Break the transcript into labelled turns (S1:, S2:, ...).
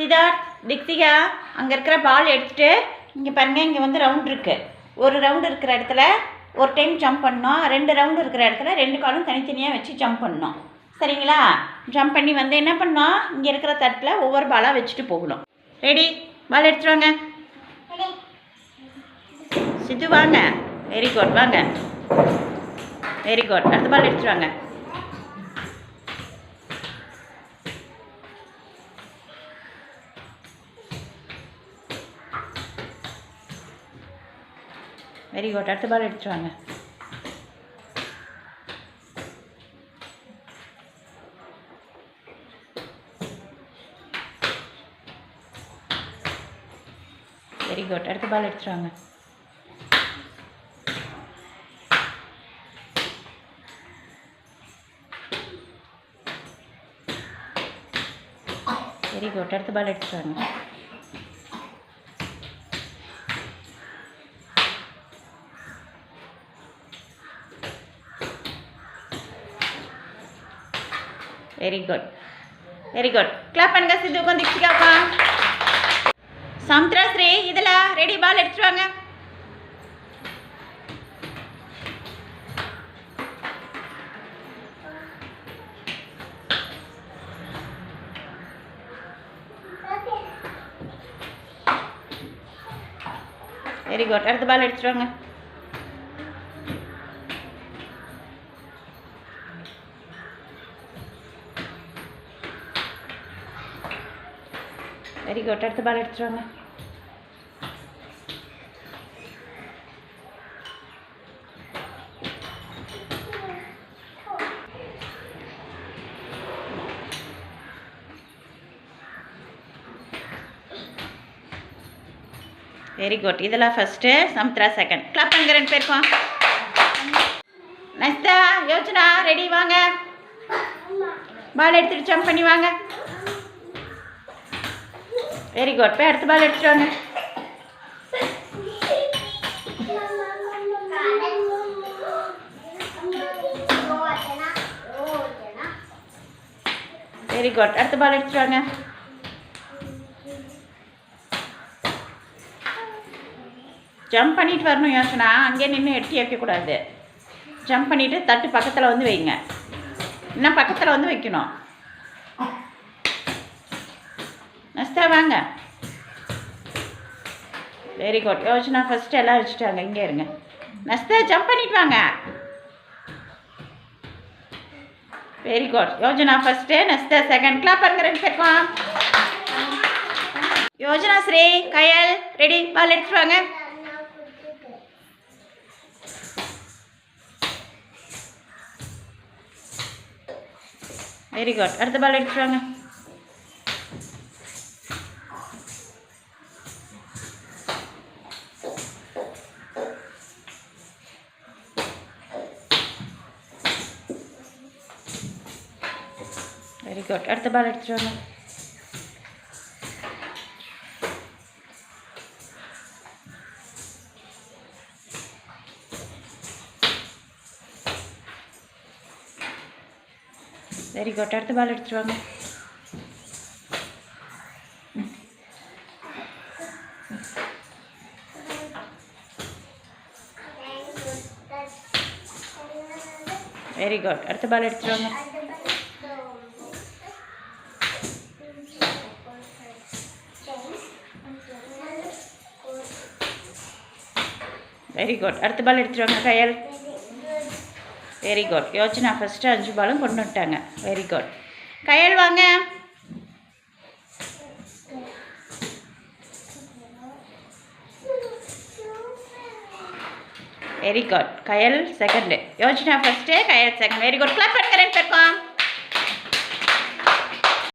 S1: சிதார்த் திக்திகா அங்கே இருக்கிற பால் எடுத்துகிட்டு இங்கே பாருங்கள் இங்கே வந்து ரவுண்ட் இருக்குது ஒரு ரவுண்டு இருக்கிற இடத்துல ஒரு டைம் ஜம்ப் பண்ணோம். ரெண்டு ரவுண்டு இருக்கிற இடத்துல ரெண்டு காலும் தனித்தனியாக வச்சு ஜம்ப் பண்ணோம். சரிங்களா? ஜம்ப் பண்ணி வந்து என்ன பண்ணோம்? இங்கே இருக்கிற தட்டில் ஒவ்வொரு பாலாக வச்சுட்டு போகணும். ரெடி பால் எடுத்துட்டு வாங்க. சித்து வாங்க. வெரி குட் வாங்க. வெரி குட் அடுத்த பால் எடுத்துட்டு வாங்க. வெரி குட் அடுத்த பால் எடுத்துட்டு வாங்க. வெரி குட் அடுத்த பால் எடுத்துட்டு வாங்க. வெரி குட் அடுத்த பால் எடுத்துட்டு வாங்க. Very good very good clap பண்ணுங்க சித்து உட்காந்து திக்ஷிகாப்பா சமுத்ரா ஸ்ரீ இதில் ரெடி பால் எடுத்துட்டு வாங்க. வெரி குட் அடுத்த பால் எடுத்துட்டு வாங்க. வெரி குட் அடுத்த பால் எடுத்துட்டு வாங்க வெரி குட் இதெல்லாம் ஃபஸ்ட்டு சமுத்ரா செகண்ட் கிளாப் பண்ணுங்க ரெண்டு பேருக்கும் நஸ்தா யோசனா ரெடி வாங்க பால் எடுத்துட்டு ஜம்ப் பண்ணி வாங்க வெரி குட் போய் அடுத்த பால் எடுத்துட்டு வாங்க. வெரி குட் அடுத்த பால் எடுத்துட்டு வாங்க. ஜம்ப் பண்ணிட்டு வரணும் யோசனா. அங்கேயே நின்று எட்டி வைக்கக்கூடாது ஜம்ப் பண்ணிவிட்டு தட்டு பக்கத்தில் வந்து வைங்க. இன்னும் பக்கத்தில் வந்து வைக்கணும். நஸ்தா வாங்க. வெரி குட் யோசனா ஃபஸ்ட்டு எல்லாம் வச்சுட்டாங்க. இங்கே இருங்க. நஸ்தா ஜம்ப் பண்ணிட்டு வாங்க. Very good Yojana first Nastha second clap பாருங்க ரெண்டு பேருக்கும். யோஜனா ஸ்ரீ கயல் ரெடி பால் எடுத்துட்டு வாங்க. வெரி குட் அடுத்த பால் எடுத்துட்டு வாங்க. வெரி குட் அடுத்த பால் எடுத்துட்டு வாங்க வெரி குட் அடுத்த பால் எடுத்துட்டு வாங்க வெரி குட் அடுத்த பால் எடுத்துட்டு வெரி குட் அடுத்த பால் எடுத்துட்டு வாங்க கையல். வெரி குட் யோசனா ஃபஸ்ட்டு அஞ்சு பாலும் கொண்டு வந்துட்டாங்க. வெரி குட் கையல் வாங்க. Very good Kayal second Yojana first Kayal second very good clap எடுக்கிறேன் பெருக்கோம்.